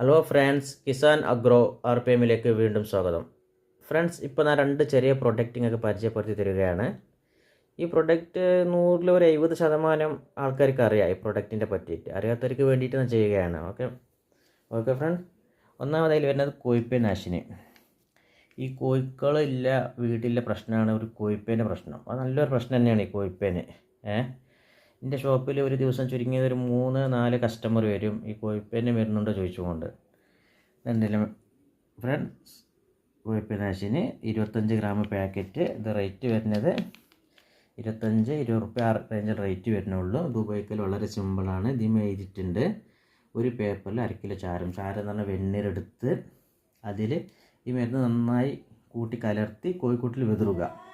Hello friends Kisan agro R P എമ്മിലേക്ക് വീണ്ടും സ്വാഗതം. Friends ഇപ്പോൾ ഞാൻ രണ്ട് ചെറിയ പ്രൊഡക്റ്റിങ്ങൊക്കെ പരിചയപ്പെടുത്തി തരികയാണ്. ഈ പ്രൊഡക്റ്റ് നൂറിൽ ഒരു എഴുപത് ശതമാനം ആൾക്കാർക്ക് അറിയാം ഈ പ്രൊഡക്റ്റിന്റെ പറ്റിയിട്ട്. അറിയാത്തവർക്ക് വേണ്ടിയിട്ട് ഞാൻ ചെയ്യുകയാണ്. ഓക്കെ ഓക്കെ ഫ്രണ്ട്സ് ഒന്നാമതായി വരുന്നത് കോഴിപ്പേ നാശിനി. ഈ കോഴിക്കളില്ല വീട്ടിലെ പ്രശ്നമാണ് ഒരു കോഴിപ്പേന്റെ പ്രശ്നം. അത് നല്ലൊരു പ്രശ്നം തന്നെയാണ് ഈ കോഴിപ്പേന് ഏഹ്? എന്റെ ഷോപ്പിൽ ഒരു ദിവസം ചുരുങ്ങിയത് ഒരു മൂന്ന് നാല് കസ്റ്റമർ വരും. ഈ കോഴിപ്പേനെ വരുന്നുണ്ടോ ചോദിച്ചുകൊണ്ട്. എന്തെങ്കിലും ഫ്രണ്ട്സ് കോഴിപ്പേനാശിന് ഇരുപത്തഞ്ച് ഗ്രാം പാക്കറ്റ് ഇത് റേറ്റ് വരുന്നത് ഇരുപത്തഞ്ച് ഇരുപത് റുപ്യ ആ റേഞ്ചിൽ റേറ്റ് വരുന്നുള്ളൂ. ദുബൈക്കൽ വളരെ സിമ്പിളാണ് ഇതിന് എഴുതിയിട്ടുണ്ട്. ഒരു പേപ്പറിൽ അര കിലോ ചാരം. ചാരം എന്ന് പറഞ്ഞാൽ വെണ്ണീരെടുത്ത് അതിൽ ഈ മരുന്ന് നന്നായി കൂട്ടി കലർത്തി കോഴിക്കൂട്ടിൽ വെതിറുക.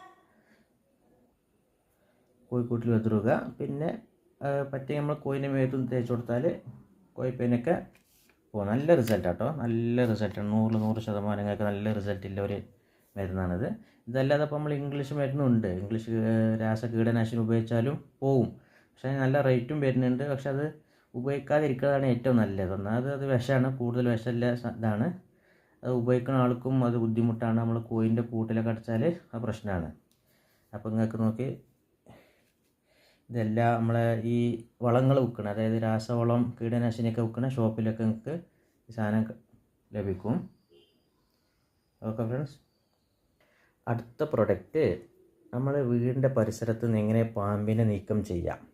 കോഴിക്കൂട്ടിൽ വെതിറുക. പിന്നെ പറ്റിയ നമ്മൾ കോഴിനെ മേത്തും തേച്ച് കൊടുത്താൽ കോഴിപ്പേനൊക്കെ പോകും നല്ല റിസൾട്ട് കേട്ടോ നല്ല റിസൾട്ടാണ് നൂറ് നൂറ് ശതമാനങ്ങളൊക്കെ നല്ല റിസൾട്ടില്ല ഒരു മരുന്നാണിത്. ഇതല്ലാതെ ഇപ്പോൾ നമ്മൾ ഇംഗ്ലീഷ് മരുന്നുണ്ട്. ഇംഗ്ലീഷ് രാസ കീടനാശിനി ഉപയോഗിച്ചാലും പോവും. പക്ഷേ നല്ല റേറ്റും വരുന്നുണ്ട്. പക്ഷെ അത് ഉപയോഗിക്കാതിരിക്കുന്നതാണ് ഏറ്റവും നല്ലത്. ഒന്നാമത് അത് വിഷമാണ്. കൂടുതൽ വിഷമില്ല ഇതാണ്. അത് ഉപയോഗിക്കുന്ന ആൾക്കും അത് ബുദ്ധിമുട്ടാണ്. നമ്മൾ കോയിന്റെ കൂട്ടിലൊക്കെ അടിച്ചാൽ ആ പ്രശ്നമാണ്. അപ്പോൾ നിങ്ങൾക്ക് നോക്കി ഇതെല്ലാം നമ്മളെ ഈ വളങ്ങൾ വിൽക്കണം അതായത് രാസവളം കീടനാശിനിയൊക്കെ വിൽക്കുന്ന ഷോപ്പിലൊക്കെ നിങ്ങൾക്ക് ഈ സാധനം ലഭിക്കും. ഓക്കെ ഫ്രണ്ട്സ് അടുത്ത പ്രൊഡക്റ്റ് നമ്മൾ വീടിന്റെ പരിസരത്ത് നിന്ന് എങ്ങനെ പാമ്പിനെ നീക്കം ചെയ്യാം?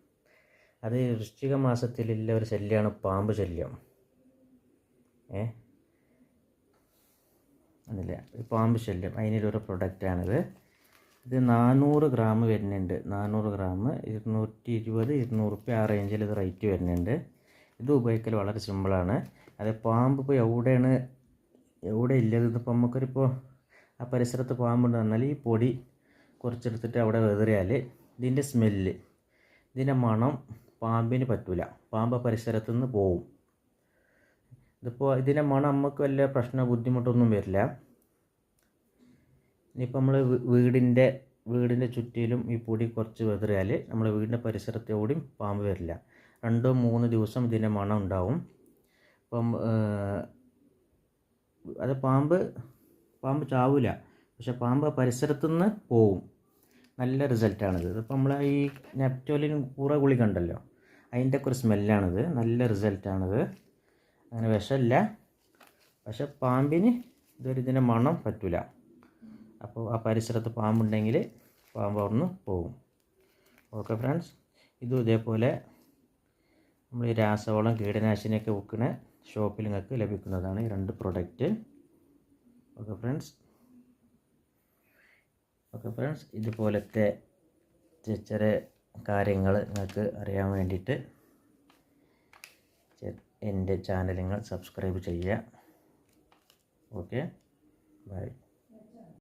അത് വൃശ്ചിക മാസത്തിലുള്ള ഒരു ശല്യമാണ് പാമ്പ് ശല്യം. ഏ? അതില്ല പാമ്പ് ശല്യം. അതിനൊരു പ്രൊഡക്റ്റാണിത് ഇത് നാനൂറ് ഗ്രാം വരുന്നുണ്ട്. നാനൂറ് ഗ്രാം ഇരുന്നൂറ്റി ഇരുപത് ഇരുന്നൂറ് റുപ്യ ആ റേഞ്ചിൽ ഇത് റേറ്റ് വരുന്നുണ്ട്. ഇത് ഉപയോഗിക്കൽ വളരെ സിമ്പിളാണ് അത് പാമ്പ് ഇപ്പോൾ എവിടെയാണ് എവിടെ ഇല്ലത് ഇതിപ്പോൾ നമുക്കൊരിപ്പോൾ ആ പരിസരത്ത് പാമ്പുണ്ട് പറഞ്ഞാൽ ഈ പൊടി കുറച്ചെടുത്തിട്ട് അവിടെ വെതറിയാൽ ഇതിന്റെ സ്മെല്ല് ഇതിന്റെ മണം പാമ്പിന് പറ്റില്ല പാമ്പ് പരിസരത്ത് നിന്ന് പോവും. ഇതിപ്പോൾ ഇതിന്റെ മണം നമുക്ക് വലിയ പ്രശ്ന ബുദ്ധിമുട്ടൊന്നും വരില്ല. ഇനിയിപ്പോൾ നമ്മൾ വീടിന്റെ വീടിന്റെ ചുറ്റിലും ഈ പൊടി കുറച്ച് വെതറിയാൽ നമ്മൾ വീടിന്റെ പരിസരത്തോടും പാമ്പ് വരില്ല. രണ്ടോ മൂന്ന് ദിവസം ഇതിന്റെ മണം ഉണ്ടാവും. ഇപ്പം അത് പാമ്പ് പാമ്പ് ചാവില്ല പക്ഷെ പാമ്പ് പരിസരത്തുനിന്ന് പോവും. നല്ല റിസൾട്ടാണിത്. ഇതിപ്പോൾ നമ്മൾ ഈ നെപ്റ്റോലിൻ കൂറ ഗുളി കണ്ടല്ലോ അതിന്റെ ഒക്കെ ഒരു സ്മെല്ലാണിത്. നല്ല റിസൾട്ടാണിത്. അങ്ങനെ വിഷമില്ല. പക്ഷെ പാമ്പിന് ഇതൊരു ഇതിന്റെ മണം പറ്റില്ല അപ്പോൾ ആ പരിസരത്ത് പാമ്പുണ്ടെങ്കിൽ പാമ്പ് അവിടുന്ന് പോകും. ഓക്കെ ഫ്രണ്ട്സ് ഇതും ഇതേപോലെ നമ്മൾ ഈ രാസവളം കീടനാശിനിയൊക്കെ വിൽക്കുന്ന ഷോപ്പിൽ നിങ്ങൾക്ക് ലഭിക്കുന്നതാണ് ഈ രണ്ട് product. Okay friends okay friends ഇതുപോലത്തെ ചെറിയ കാര്യങ്ങൾ നിങ്ങൾക്ക് അറിയാൻ വേണ്ടിയിട്ട് എന്റെ ചാനൽ നിങ്ങൾ സബ്സ്ക്രൈബ് ചെയ്യുക. Okay bye.